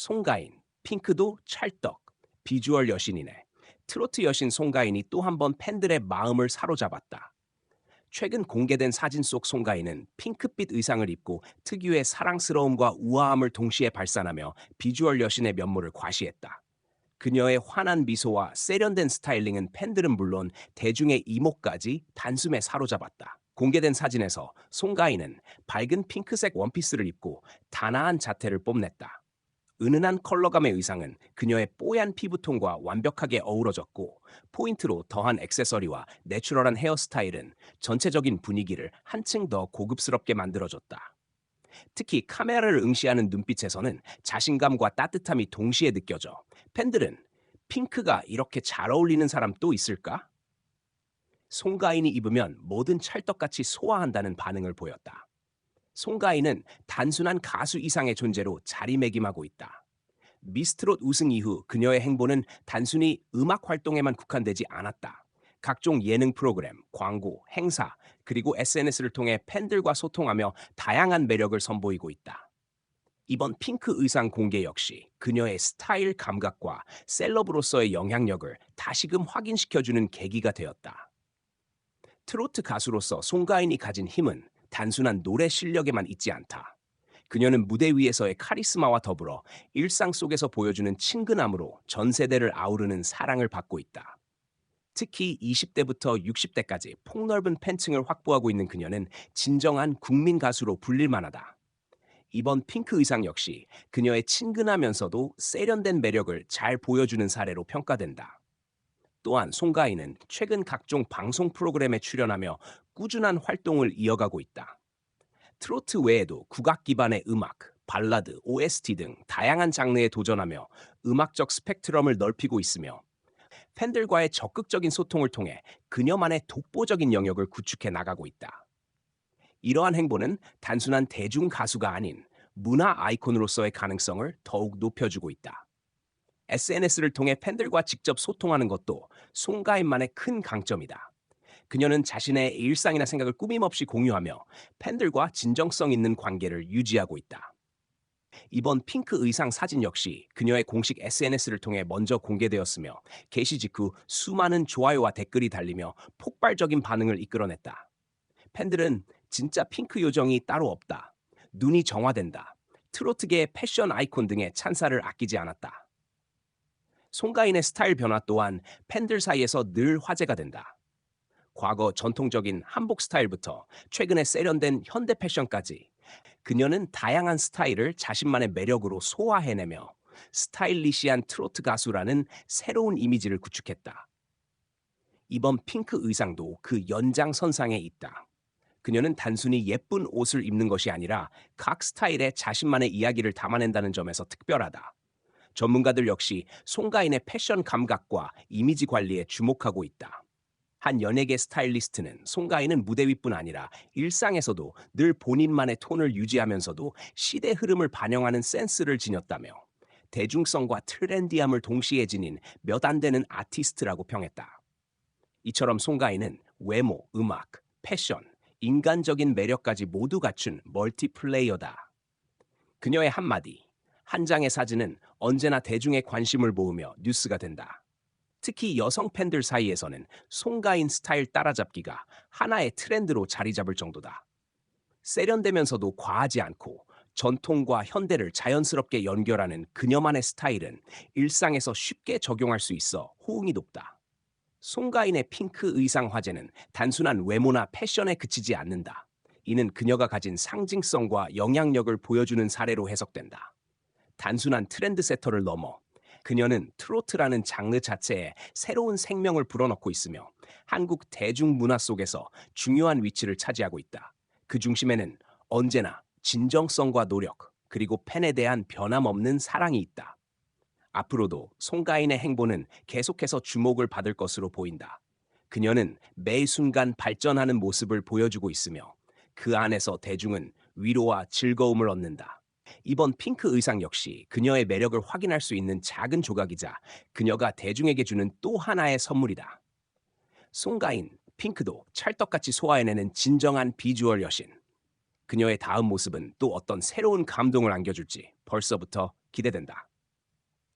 송가인, 핑크도 찰떡, 비주얼 여신이네. 트로트 여신 송가인이 또 한 번 팬들의 마음을 사로잡았다. 최근 공개된 사진 속 송가인은 핑크빛 의상을 입고 특유의 사랑스러움과 우아함을 동시에 발산하며 비주얼 여신의 면모를 과시했다. 그녀의 환한 미소와 세련된 스타일링은 팬들은 물론 대중의 이목까지 단숨에 사로잡았다. 공개된 사진에서 송가인은 밝은 핑크색 원피스를 입고 단아한 자태를 뽐냈다. 은은한 컬러감의 의상은 그녀의 뽀얀 피부톤과 완벽하게 어우러졌고 포인트로 더한 액세서리와 내추럴한 헤어스타일은 전체적인 분위기를 한층 더 고급스럽게 만들어줬다. 특히 카메라를 응시하는 눈빛에서는 자신감과 따뜻함이 동시에 느껴져 팬들은 핑크가 이렇게 잘 어울리는 사람 또 있을까? 송가인이 입으면 뭐든 찰떡같이 소화한다는 반응을 보였다. 송가인은 단순한 가수 이상의 존재로 자리매김하고 있다. 미스트롯 우승 이후 그녀의 행보는 단순히 음악 활동에만 국한되지 않았다. 각종 예능 프로그램, 광고, 행사, 그리고 SNS를 통해 팬들과 소통하며 다양한 매력을 선보이고 있다. 이번 핑크 의상 공개 역시 그녀의 스타일 감각과 셀럽으로서의 영향력을 다시금 확인시켜주는 계기가 되었다. 트로트 가수로서 송가인이 가진 힘은 단순한 노래 실력에만 있지 않다. 그녀는 무대 위에서의 카리스마와 더불어 일상 속에서 보여주는 친근함으로 전 세대를 아우르는 사랑을 받고 있다. 특히 20대부터 60대까지 폭넓은 팬층을 확보하고 있는 그녀는 진정한 국민 가수로 불릴 만하다. 이번 핑크 의상 역시 그녀의 친근하면서도 세련된 매력을 잘 보여주는 사례로 평가된다. 또한 송가인은 최근 각종 방송 프로그램에 출연하며 꾸준한 활동을 이어가고 있다. 트로트 외에도 국악 기반의 음악, 발라드, OST 등 다양한 장르에 도전하며 음악적 스펙트럼을 넓히고 있으며 팬들과의 적극적인 소통을 통해 그녀만의 독보적인 영역을 구축해 나가고 있다. 이러한 행보는 단순한 대중 가수가 아닌 문화 아이콘으로서의 가능성을 더욱 높여주고 있다. SNS를 통해 팬들과 직접 소통하는 것도 송가인만의 큰 강점이다. 그녀는 자신의 일상이나 생각을 꾸밈없이 공유하며 팬들과 진정성 있는 관계를 유지하고 있다. 이번 핑크 의상 사진 역시 그녀의 공식 SNS를 통해 먼저 공개되었으며 게시 직후 수많은 좋아요와 댓글이 달리며 폭발적인 반응을 이끌어냈다. 팬들은 진짜 핑크 요정이 따로 없다. 눈이 정화된다. 트로트계의 패션 아이콘 등의 찬사를 아끼지 않았다. 송가인의 스타일 변화 또한 팬들 사이에서 늘 화제가 된다. 과거 전통적인 한복 스타일부터 최근에 세련된 현대 패션까지 그녀는 다양한 스타일을 자신만의 매력으로 소화해내며 스타일리시한 트로트 가수라는 새로운 이미지를 구축했다. 이번 핑크 의상도 그 연장선상에 있다. 그녀는 단순히 예쁜 옷을 입는 것이 아니라 각 스타일의 자신만의 이야기를 담아낸다는 점에서 특별하다. 전문가들 역시 송가인의 패션 감각과 이미지 관리에 주목하고 있다. 한 연예계 스타일리스트는 송가인은 무대 위뿐 아니라 일상에서도 늘 본인만의 톤을 유지하면서도 시대 흐름을 반영하는 센스를 지녔다며 대중성과 트렌디함을 동시에 지닌 몇 안 되는 아티스트라고 평했다. 이처럼 송가인은 외모, 음악, 패션, 인간적인 매력까지 모두 갖춘 멀티플레이어다. 그녀의 한마디, 한 장의 사진은 언제나 대중의 관심을 모으며 뉴스가 된다. 특히 여성 팬들 사이에서는 송가인 스타일 따라잡기가 하나의 트렌드로 자리 잡을 정도다. 세련되면서도 과하지 않고 전통과 현대를 자연스럽게 연결하는 그녀만의 스타일은 일상에서 쉽게 적용할 수 있어 호응이 높다. 송가인의 핑크 의상 화제는 단순한 외모나 패션에 그치지 않는다. 이는 그녀가 가진 상징성과 영향력을 보여주는 사례로 해석된다. 단순한 트렌드 세터를 넘어 그녀는 트로트라는 장르 자체에 새로운 생명을 불어넣고 있으며 한국 대중문화 속에서 중요한 위치를 차지하고 있다. 그 중심에는 언제나 진정성과 노력, 그리고 팬에 대한 변함없는 사랑이 있다. 앞으로도 송가인의 행보는 계속해서 주목을 받을 것으로 보인다. 그녀는 매 순간 발전하는 모습을 보여주고 있으며 그 안에서 대중은 위로와 즐거움을 얻는다. 이번 핑크 의상 역시 그녀의 매력을 확인할 수 있는 작은 조각이자 그녀가 대중에게 주는 또 하나의 선물이다. 송가인, 핑크도 찰떡같이 소화해내는 진정한 비주얼 여신. 그녀의 다음 모습은 또 어떤 새로운 감동을 안겨줄지 벌써부터 기대된다.